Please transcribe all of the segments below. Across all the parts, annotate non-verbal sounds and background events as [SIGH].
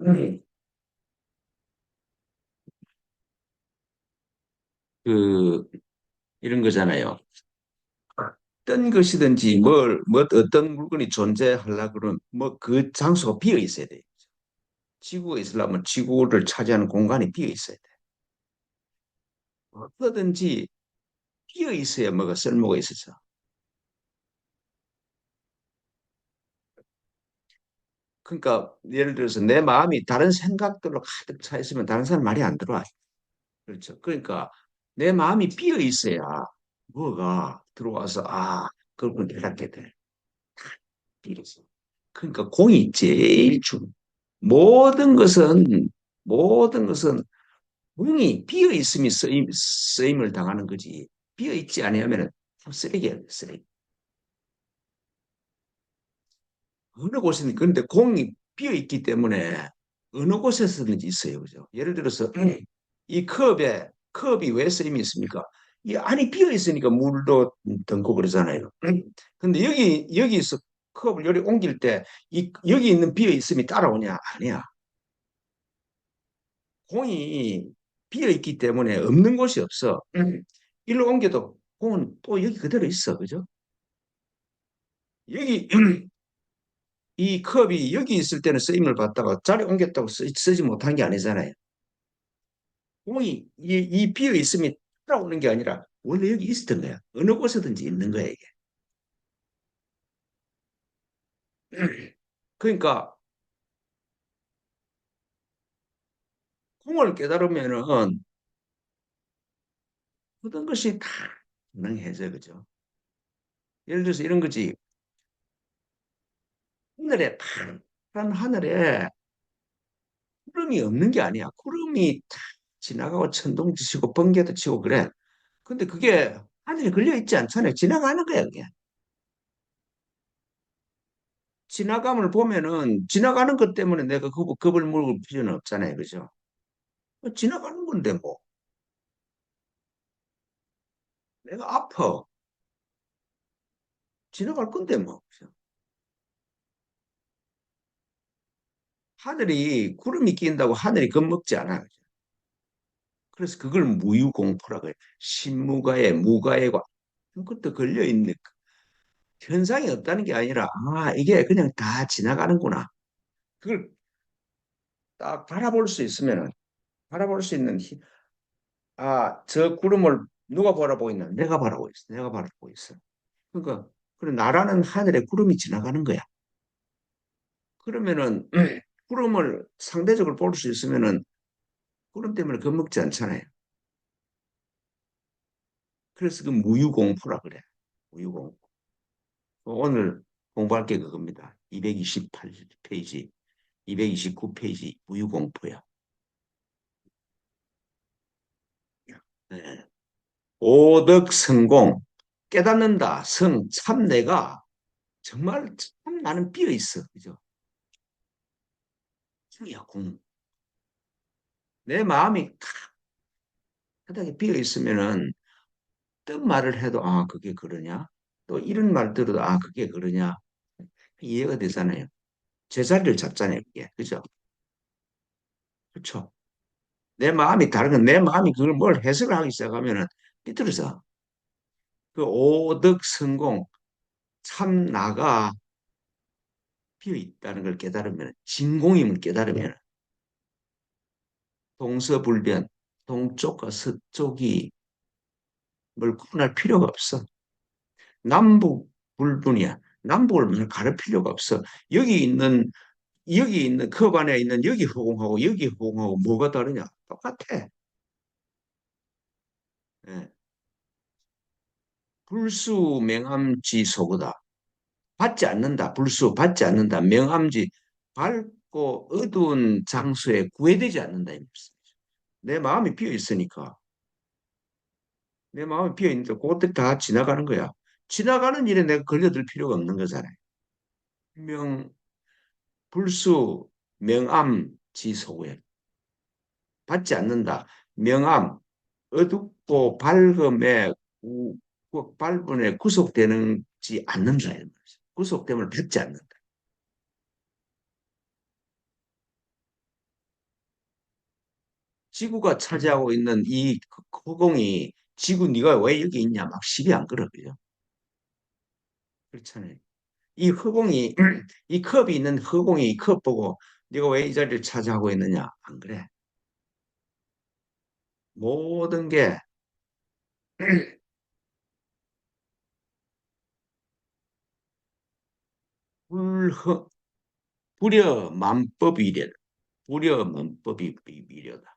음. 그 이런 거잖아요. 어떤 것이든지 뭘, 뭐 어떤 물건이 존재하려 그러면 뭐 그 장소가 비어 있어야 돼요. 지구가 있으려면 지구를 차지하는 공간이 비어 있어야 돼. 어떠든지 비어 있어야 뭐가 쓸모가 있어서. 그러니까 예를 들어서 내 마음이 다른 생각들로 가득 차 있으면 다른 사람 말이 안 들어와. 그렇죠. 그러니까 내 마음이 비어 있어야 뭐가 들어와서 아, 그걸 깨닫게 돼. 비어 있어. 그러니까 공이 제일 중. 모든 것은 모든 것은 공이 비어 있음이 쓰임, 쓰임을 당하는 거지. 비어 있지 않으면 쓰레기야, 쓰레기. 어느 곳에는 그런데 공이 비어 있기 때문에 어느 곳에서든지 있어요, 그죠? 예를 들어서 [CLEARS THROAT] 이 컵에 컵이 왜 쓰임이 있습니까? 이 안이 비어 있으니까 물도 듬고 그러잖아요. [CLEARS THROAT] 근데 여기 여기서 컵을 여기 옮길 때 이 여기 있는 비어 있음이 따라오냐? 아니야. 공이 비어 있기 때문에 없는 곳이 없어. [CLEARS THROAT] 일로 옮겨도 공은 또 여기 그대로 있어, 그죠? 여기 이 컵이 여기 있을 때는 쓰임을 받다가 자리 옮겼다고 쓰, 지 못한 게 아니잖아요. 공이 이, 이 비어 있음이 따라오는 게 아니라 원래 여기 있었던 거야. 어느 곳에든지 있는 거야, 이게. [CLEARS THROAT] 그러니까 공을 깨달으면은 모든 것이 다 가능해져, 그죠? 예를 들어서 이런 거지. 하늘에 파란 하늘에 구름이 없는 게 아니야. 구름이 탁 지나가고 천둥도 치고 번개도 치고 그래. 근데 그게 하늘에 걸려 있지 않잖아요. 지나가는 거야, 그게. 지나감을 보면은 지나가는 것 때문에 내가 겁, 겁을 물을 필요는 없잖아요. 그죠? 뭐 지나가는 건데 뭐. 내가 아파. 지나갈 건데 뭐. 그죠? 하늘이 구름이 끼인다고 하늘이 겁먹지 않아. 그래서 그걸 무유공포라고 해요. 신무가에 무가에과 그것도 걸려 있는 현상이 없다는 게 아니라 아 이게 그냥 다 지나가는구나. 그걸 딱 바라볼 수 있으면은 바라볼 수 있는 아 저 구름을 누가 바라보고 있나? 내가 바라보고 있어. 내가 바라보고 있어. 그러니까 그래 나라는 하늘에 구름이 지나가는 거야. 그러면은 [CLEARS THROAT] 구름을 상대적으로 볼 수 있으면은 구름 때문에 겁먹지 않잖아요. 그래서 그 무유공포라 그래. 무유공포. 오늘 공부할 게 그겁니다. 228페이지, 229페이지 무유공포야. 네. 오덕 성공 깨닫는다 성 참 내가 정말 참 나는 비어 있어 그죠? 성이야 공. 내 마음이 바닥에 비어 있으면은 어떤 말을 해도 아 그게 그러냐 또 이런 말 들어도 아 그게 그러냐 이해가 되잖아요. 제자리를 잡잖아요 그게 그죠? 그렇죠? 내 마음이 다른 건 내 마음이 그걸 뭘 해석을 하기 시작하면은 삐뚤어져. 그 오덕 성공 참 나가 비어 있다는 걸 깨달으면 진공임을 깨달으면 동서불변 동쪽과 서쪽이 뭘 구분할 필요가 없어. 남북 불분이야. 남북을 가를 필요가 없어. 여기 있는 여기 있는 컵 안에 있는 여기 허공하고 여기 허공하고 뭐가 다르냐? 똑같아. 예. 불수 명암지 소거다. 받지 않는다. 불수 받지 않는다. 명암지 밝고 어두운 장소에 구애되지 않는다. 내 마음이 비어 있으니까. 내 마음이 비어 있는데 그것들 다 지나가는 거야. 지나가는 일에 내가 걸려들 필요가 없는 거잖아요. 명 불수 명암 지소에 받지 않는다. 명암 어둡고 밝음에 밝음에 구속되는지 않는다. 구속됨을 받지 않는다. 지구가 차지하고 있는 이 허공이 지구 네가 왜 여기 있냐 막 시비 안 걸어 그죠? 그렇잖아요. 이 허공이 [CLEARS THROAT] 이 컵이 있는 허공이 이 컵 보고 네가 왜 이 자리를 차지하고 있느냐 안 그래? 모든 게 [CLEARS THROAT] 불허 불여 만법이래. 불여 만법이 미려다.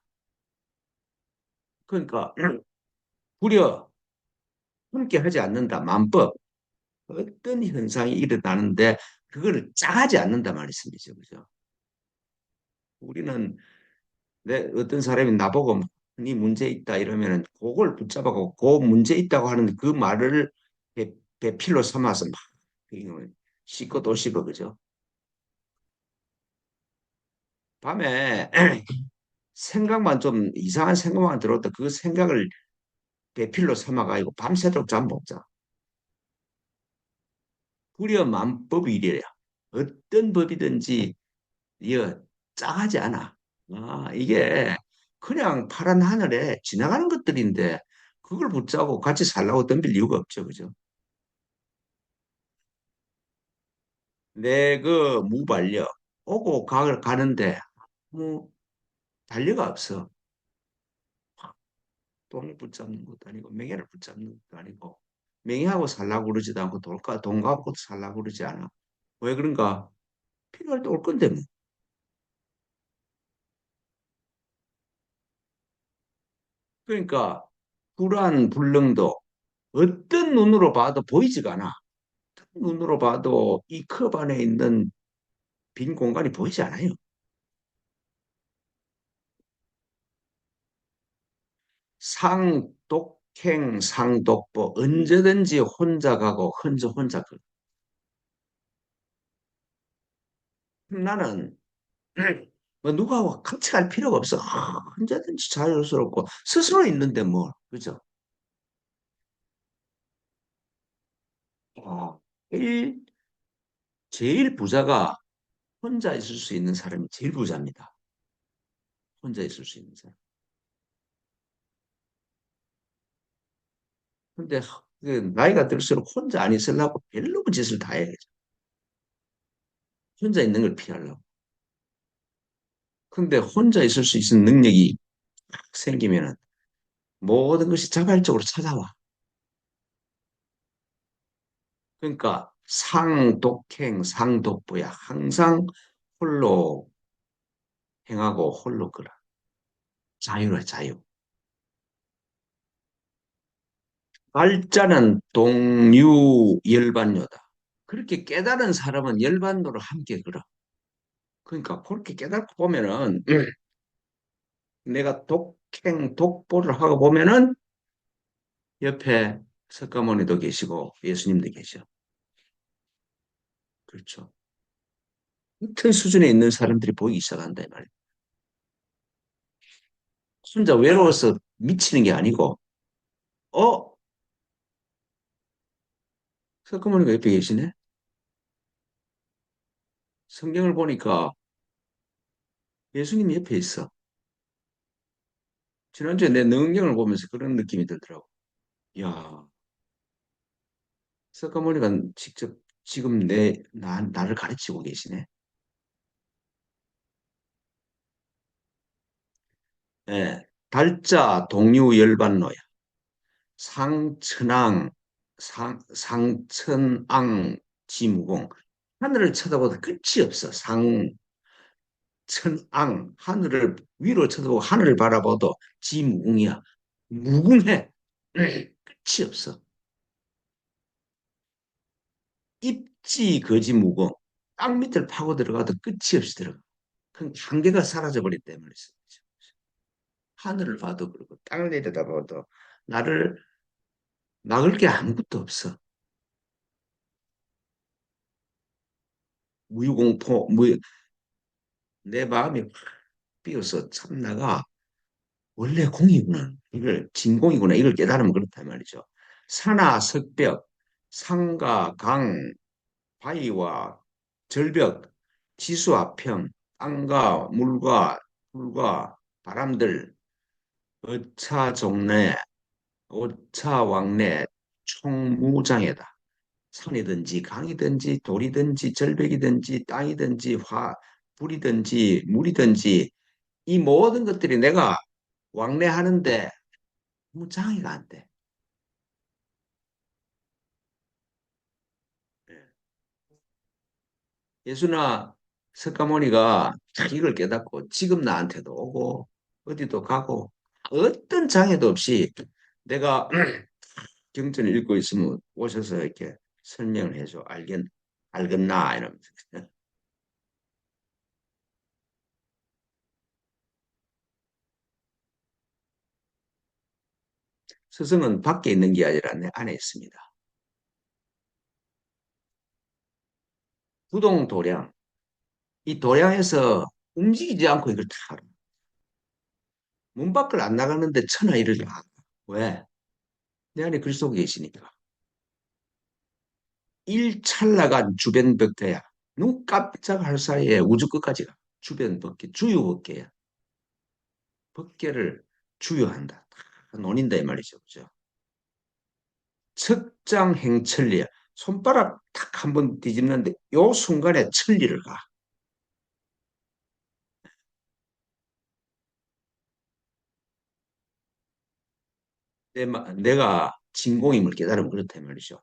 그러니까 [CLEARS THROAT] 불여 함께 하지 않는다. 만법. 어떤 현상이 일어나는데 그거를 짜하지 않는다 말씀이죠. 그죠? 우리는 내 어떤 사람이 나보고 네 문제 있다 이러면은 그걸 붙잡아고 그 문제 있다고 하는 그 말을 배, 배필로 삼아서 막 씻고 또 씻고 그죠? 밤에 [CLEARS THROAT] 생각만 좀 이상한 생각만 들었다 그 생각을 배필로 삼아가지고 밤새도록 잠 못 자. 불여만 법이 이래야 어떤 법이든지 이어 짜하지 않아. 아, 이게 그냥 파란 하늘에 지나가는 것들인데 그걸 붙잡고 같이 살라고 덤빌 이유가 없죠. 그죠? 내 그 무반려 오고 가, 가는데 뭐 반려가 없어. 돈을 붙잡는 것도 아니고 명예를 붙잡는 것도 아니고 명예하고 살라고 그러지도 않고 돈가, 돈 갖고 살라고 그러지 않아. 왜 그런가? 필요할 때 올 건데 뭐. 그러니까 불안, 불능도 어떤 눈으로 봐도 보이지가 않아. 눈으로 봐도 이 컵 안에 있는 빈 공간이 보이지 않아요. 상독행, 상독보 언제든지 혼자 가고 혼자 혼자 가. 나는 [CLEARS THROAT] 뭐 누가 같이 갈 필요가 없어. 아, 언제든지 자유스럽고 스스로 있는데 뭐 그죠? 아, 제일 제일 부자가 혼자 있을 수 있는 사람이 제일 부자입니다. 혼자 있을 수 있는 사람. 근데 그 나이가 들수록 혼자 안 있으려고 별로 짓을 다 해야죠. 혼자 있는 걸 피하려고. 근데 혼자 있을 수 있는 능력이 생기면은 모든 것이 자발적으로 찾아와. 그러니까 상독행, 상독부야. 항상 홀로 행하고 홀로 끌어. 자유라, 자유. 알자는 동유 열반요다. 그렇게 깨달은 사람은 열반도를 함께 걸어. 그러니까 그렇게 깨닫고 보면은 [CLEARS THROAT] 내가 독행, 독보를 하고 보면은 옆에 석가모니도 계시고 예수님도 계셔. 그렇죠. 같은 수준에 있는 사람들이 보이기 시작한다, 말이야. 혼자 외로워서 미치는 게 아니고, 어? 석가모니가 옆에 계시네? 성경을 보니까 예수님이 옆에 있어. 지난주에 내 능경을 보면서 그런 느낌이 들더라고. 야, 석가모니가 직접 지금 내, 나, 나를 가르치고 계시네. 예, 달자 동유 열반로야. 상천왕, 상, 상천왕 지무공. 하늘을 쳐다보다 끝이 없어. 상, 천왕, 하늘을 위로 쳐다보고 하늘을 바라봐도 지무공이야. 무궁해. [CLEARS THROAT] 끝이 없어. 입지 거지무공. 땅 밑을 파고 들어가도 끝이 없이 들어가. 그 한계가 사라져버린 때문에 하늘을 봐도 그렇고 땅을 내려다봐도 나를 막을 게 아무것도 없어. 무유공포, 무, 내 마음이 확 비어서 참나가 원래 공이구나. 이걸 진공이구나. 이걸 깨달으면 그렇단 말이죠. 산하, 석벽, 상과 강, 바위와 절벽, 지수와 평, 땅과 물과 불과 바람들, 어차 종래, 오차 왕래, 총무장애다. 산이든지 강이든지 돌이든지 절벽이든지 땅이든지 화, 불이든지 물이든지 이 모든 것들이 내가 왕래하는데 아무 장애가 안 돼. 예수나 석가모니가 이걸 깨닫고 지금 나한테도 오고 어디도 가고 어떤 장애도 없이 내가 [CLEARS THROAT] 경전을 읽고 있으면 오셔서 이렇게 설명을 해줘. 알겠 알겠나? 이러면서. [LAUGHS] 스승은 밖에 있는 게 아니라 내 안에 있습니다. 부동 도량 이 도량에서 움직이지 않고 이걸 다 알아. 문 밖을 안 나가는데 천하 일을 다 알아. 왜? 내 안에 그리스도 계시니까. 일찰나가 주변 벽대야. 눈 깜짝할 사이에 우주 끝까지 가. 주변 법계, 주유 법계야. 법계를 주유한다. 다 논인다 이 말이죠. 그죠? 측장 행천리야. 손가락 탁한번 뒤집는데 요 순간에 천리를 가. 내, 내가 진공임을 깨달으면 그렇다 말이죠.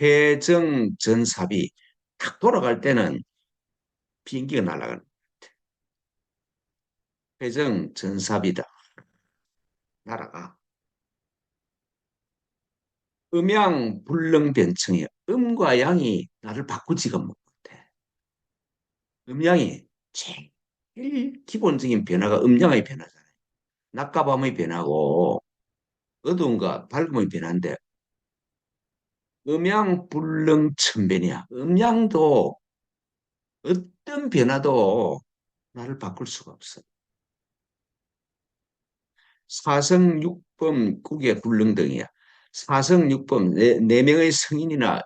회정 전삽이 탁 돌아갈 때는 비행기가 날아가는 회정 전삽이다. 날아가. 음양 불능 변청이야. 음과 양이 나를 바꾸지가 못해. 음양이 제일 기본적인 변화가 음양의 변화잖아요. 낮과 밤의 변화고 어두운과 밝음의 변화인데 음양 불능 천변이야. 음양도 어떤 변화도 나를 바꿀 수가 없어. 사성육범 국의 불능등이야. 사성육범 네, 네 명의 성인이나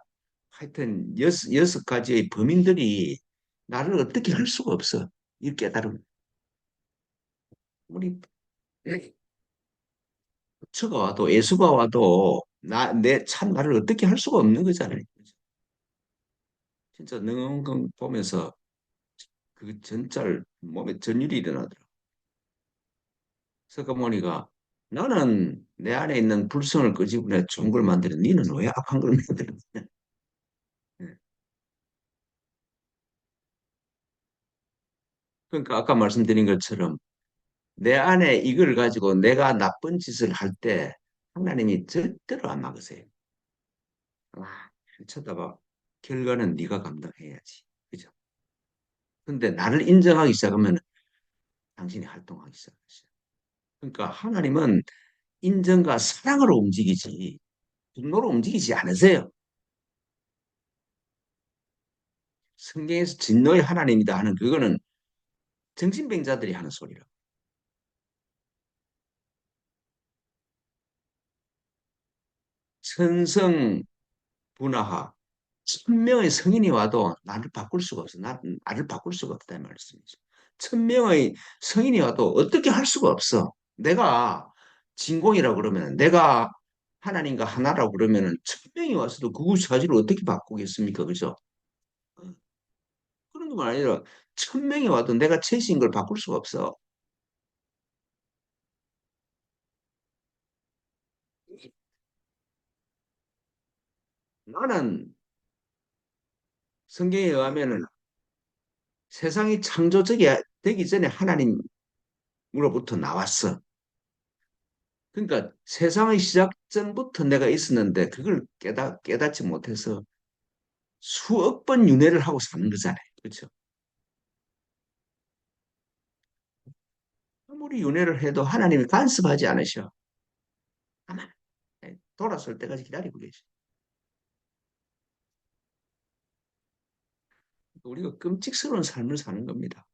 하여튼 여섯, 여섯 가지의 범인들이 나를 어떻게 할 수가 없어. 이 깨달음. 우리 처가 와도 예수가 와도 나, 내 참 나를 어떻게 할 수가 없는 거잖아요. 진짜 능언 보면서 그 전짤 몸에 전율이 일어나더라고. 석가모니가 나는 내 안에 있는 불성을 끄집어내 좋은 걸 만드는 니는 왜 악한 걸 만드느냐. 그러니까 아까 말씀드린 것처럼 내 안에 이걸 가지고 내가 나쁜 짓을 할 때 하나님이 절대로 안 막으세요. 아, 쳐다봐. 결과는 네가 감당해야지. 그죠? 근데 나를 인정하기 시작하면 당신이 활동하기 시작하죠. 그러니까 하나님은 인정과 사랑으로 움직이지 분노로 움직이지 않으세요. 성경에서 진노의 하나님이다 하는 그거는 정신병자들이 하는 소리라. 천성 분화하 천명의 성인이 와도 나를 바꿀 수가 없어. 나, 나를 바꿀 수가 없다 이 말씀이죠. 천명의 성인이 와도 어떻게 할 수가 없어. 내가 진공이라고 그러면 내가 하나님과 하나라고 그러면은 천명이 와서도 그 사실을 어떻게 바꾸겠습니까? 그죠? 그런 건 아니라 천 명이 와도 내가 최신 걸 바꿀 수가 없어. 나는 성경에 의하면은 세상이 창조적이 되기 전에 하나님으로부터 나왔어. 그러니까 세상의 시작 전부터 내가 있었는데 그걸 깨닫, 깨닫지 못해서 수억 번 윤회를 하고 사는 거잖아요. 그렇죠? 아무리 윤회를 해도 하나님이 간섭하지 않으셔. 아마 돌아설 때까지 기다리고 계셔. 우리가 끔찍스러운 삶을 사는 겁니다.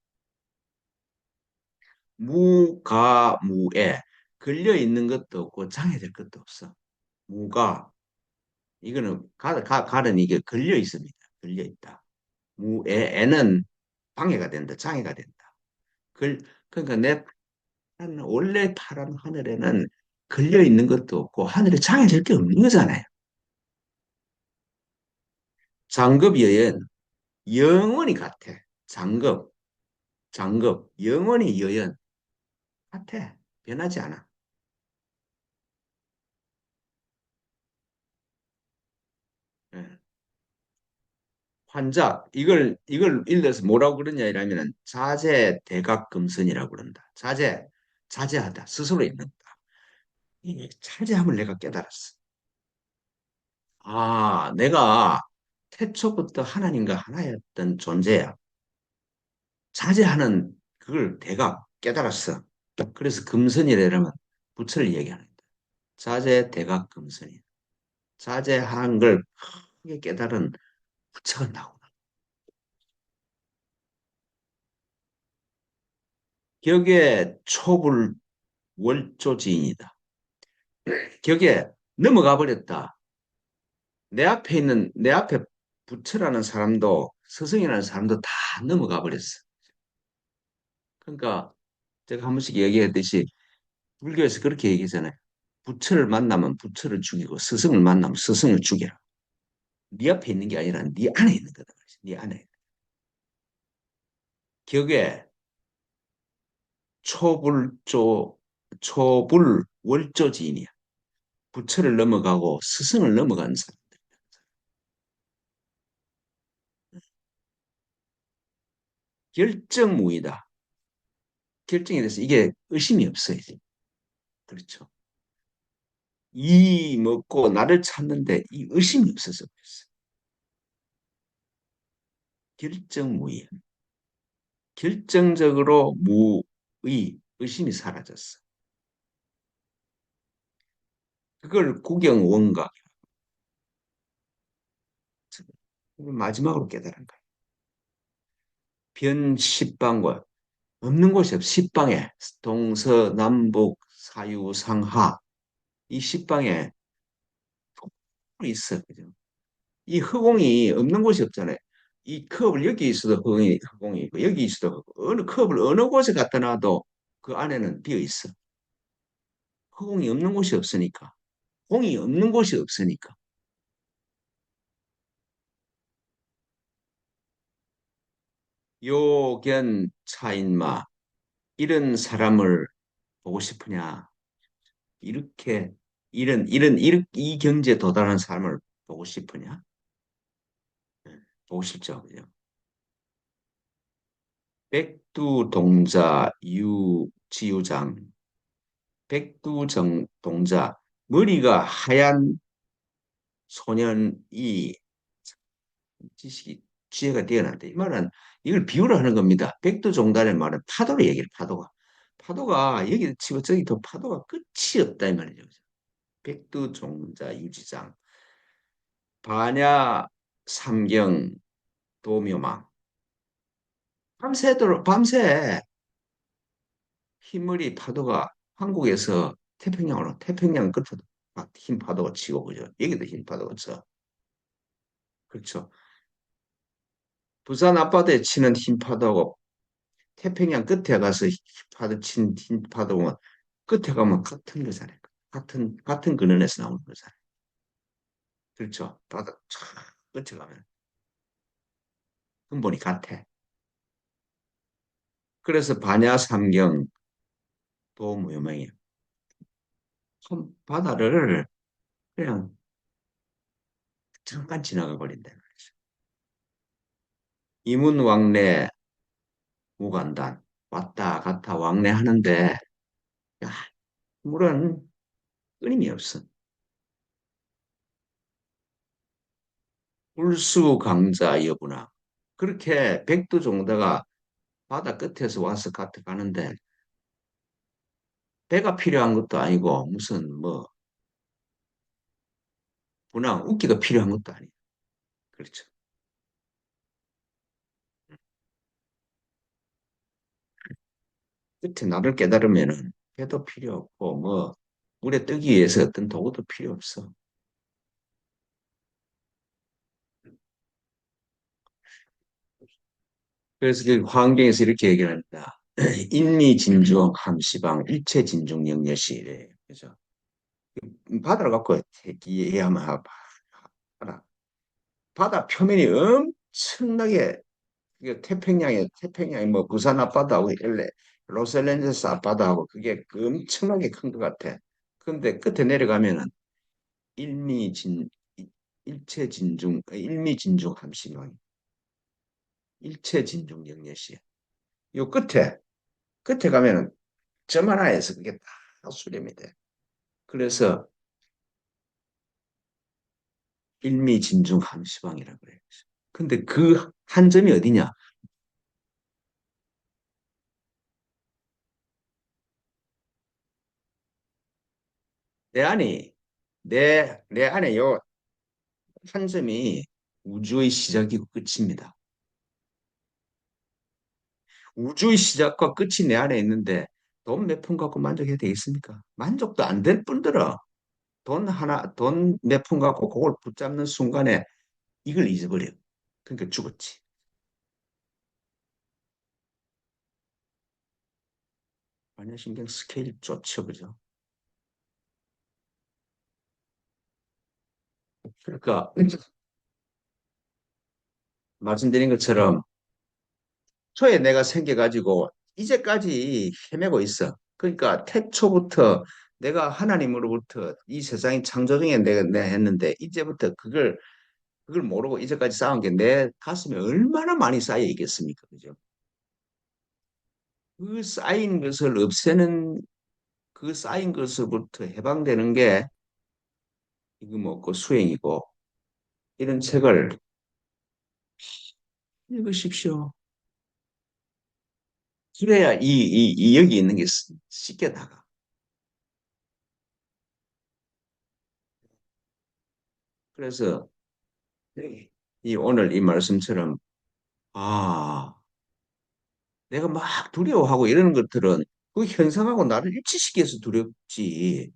무가무에 걸려 있는 것도 없고 장애될 것도 없어. 무가 이거는 가, 가, 가는 이게 걸려 있습니다. 걸려 있다. 무에에는 방해가 된다. 장애가 된다. 걸, 그러니까 내 원래 파란 하늘에는 걸려 있는 것도 없고 하늘에 장애될 게 없는 거잖아요. 장급 여연 영원히 같아. 장급, 장급, 영원히 여연 같아. 변하지 않아. 예. 환자 이걸 이걸 일러서 뭐라고 그러냐 이러면은 자제 대각금선이라고 그런다. 자제 자제하다 스스로 있는다. 이 자제함을 내가 깨달았어. 아, 내가 태초부터 하나님과 하나였던 존재야. 자제하는 그걸 내가 깨달았어. 그래서 금선이라면 부처를 얘기하는 거야. 자제 대각 금선이. 자제한 걸 크게 깨달은 부처가 나오나. 격에 초불 월조지인이다. 격에 넘어가 버렸다. 내 앞에 있는 내 앞에 부처라는 사람도 스승이라는 사람도 다 넘어가 버렸어. 그러니까 제가 한 번씩 얘기했듯이 불교에서 그렇게 얘기하잖아요. 부처를 만나면 부처를 죽이고 스승을 만나면 스승을 죽여라. 네 앞에 있는 게 아니라 네 안에 있는 거다. 네 안에. 격에 초불조 초불 월조지인이야. 부처를 넘어가고 스승을 넘어간 사람들. 결정무이다. 결정에 대해서 이게 의심이 없어요. 그렇죠. 이 먹고 나를 찾는데 이 의심이 없어서 그랬어. 결정무의. 결정적으로 무 의, 의심이 사라졌어. 그걸 구경원각. 마지막으로 깨달은 거야. 변십방과 없는 곳이 없어. 십방에 동서 남북 사유 상하 이 십방에 있어. 그죠? 이 허공이 없는 곳이 없잖아요. 이 컵을 여기 있어도 허공이, 허공이 있고 여기 있어도 어느 컵을 어느 곳에 갖다 놔도 그 안에는 비어 있어. 허공이 없는 곳이 없으니까. 공이 없는 곳이 없으니까. 요견 차인마 이런 사람을 보고 싶으냐? 이렇게 이런 이런 이 경지에 도달한 사람을 보고 싶으냐? 네, 보고 싶죠, 그죠? 백두 동자 유 지유장 백두 정 동자 머리가 하얀 소년이 지식이 지혜가 뛰어난다. 이 말은 이걸 비유로 하는 겁니다. 백두종단의 말은 파도로 얘기를 파도가. 파도가 여기 치고 저기 더 파도가 끝이 없다 이 말이죠. 백두종자 유지장 반야 삼경 도묘망 밤새도록 밤새 흰머리 파도가 한국에서 태평양으로 태평양 끝으로 흰 파도가 치고 그죠 여기도 흰 파도가 쳐 그렇죠 부산 앞바다에 치는 흰 파도하고 태평양 끝에 가서 파도 친 흰 파도가 끝에 가면 같은 거잖아요. 같은 같은 근원에서 나오는 거잖아요. 그렇죠? 바다 쫙 끝에 가면 근본이 같아. 그래서 반야삼경 도무효명이에요. 바다를 그냥 잠깐 지나가 버린다. 이문왕래 무간단 왔다 갔다 왕래하는데 야, 물은 끊임이 없어. 불수 강자 여부나 그렇게 백두 종다가 바다 끝에서 와서 가트 가는데 배가 필요한 것도 아니고 무슨 뭐 분황 웃기가 필요한 것도 아니에요. 그렇죠. 끝에 나를 깨달으면은 배도 필요 없고 뭐 물에 뜨기 위해서 어떤 도구도 필요 없어. 그래서 그 환경에서 이렇게 얘기를 합니다. [CLEARS THROAT] 인미 진중 함시방 일체 진중 영여시 그죠? 바다를 갖고 얘기하면 바다 바다 표면이 엄청나게 태평양에 태평양이 뭐 부산 앞바다하고 LA 로스앤젤레스 앞바다하고 그게 엄청나게 큰 것 같아. 근데 끝에 내려가면은 일미 진 일체 진중 일미 진중 함시방 일체 진중 영여시 요 끝에 끝에 가면은 점 하나에서 그게 다 수렴이 돼. 그래서 일미 진중 함시방이라고 그래요. 근데 그 한 점이 어디냐? 내 안에 내, 내 안에 요 한 점이 우주의 시작이고 끝입니다. 우주의 시작과 끝이 내 안에 있는데 돈 몇 푼 갖고 만족해야 되겠습니까? 만족도 안 될 뿐더러 돈 하나, 돈 몇 푼 갖고 그걸 붙잡는 순간에 이걸 잊어버려. 그러니까 죽었지. 반야신경 스케일 좋죠, 그죠? 그러니까 [LAUGHS] 말씀드린 것처럼 초에 내가 생겨가지고 이제까지 헤매고 있어. 그러니까 태초부터 내가 하나님으로부터 이 세상이 창조중에 내가, 내가 했는데 이제부터 그걸 그걸 모르고 이제까지 쌓은 게 내 가슴에 얼마나 많이 쌓여 있겠습니까? 그죠? 그 쌓인 것을 없애는 그 쌓인 것으로부터 해방되는 게 이거 뭐그 수행이고 이런 책을 읽으십시오. 그래야 이, 이, 이 여기 있는 게 쉽게 나가. 그래서 이 오늘 이 말씀처럼 아 내가 막 두려워하고 이러는 것들은 그 현상하고 나를 일치시켜서 두렵지.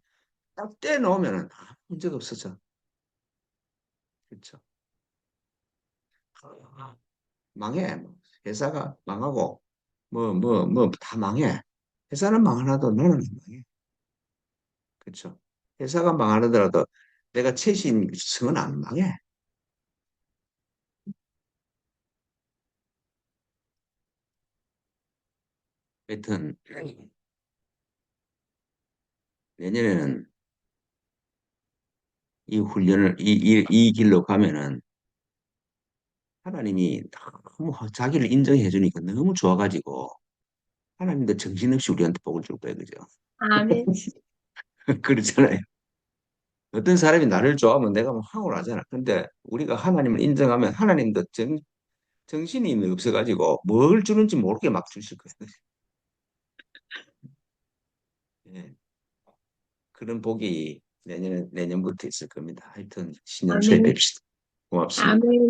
딱 떼놓으면 아무 문제가 없어져. 그렇죠? 아, 망해. 뭐. 회사가 망하고 뭐 뭐 뭐 다 망해. 회사는 망하나도 너는 안 망해. 그렇죠? 회사가 망하더라도 내가 최신 성은 안 망해. 하여튼 내년에는 이 훈련을 이, 이, 이 길로 가면은 하나님이 너무 자기를 인정해 주니까 너무 좋아가지고 하나님도 정신없이 우리한테 복을 줄 거예요, 그죠? 아멘. [LAUGHS] 그렇잖아요. 어떤 사람이 나를 좋아하면 내가 뭐 황홀 하잖아. 근데 우리가 하나님을 인정하면 하나님도 정, 정신이 없어가지고 뭘 주는지 모르게 막 주실 거예요. [LAUGHS] 예, 그런 복이 내년, 내년부터 있을 겁니다. 하여튼 신년 초에 아멘. 뵙시다. 고맙습니다. 아멘.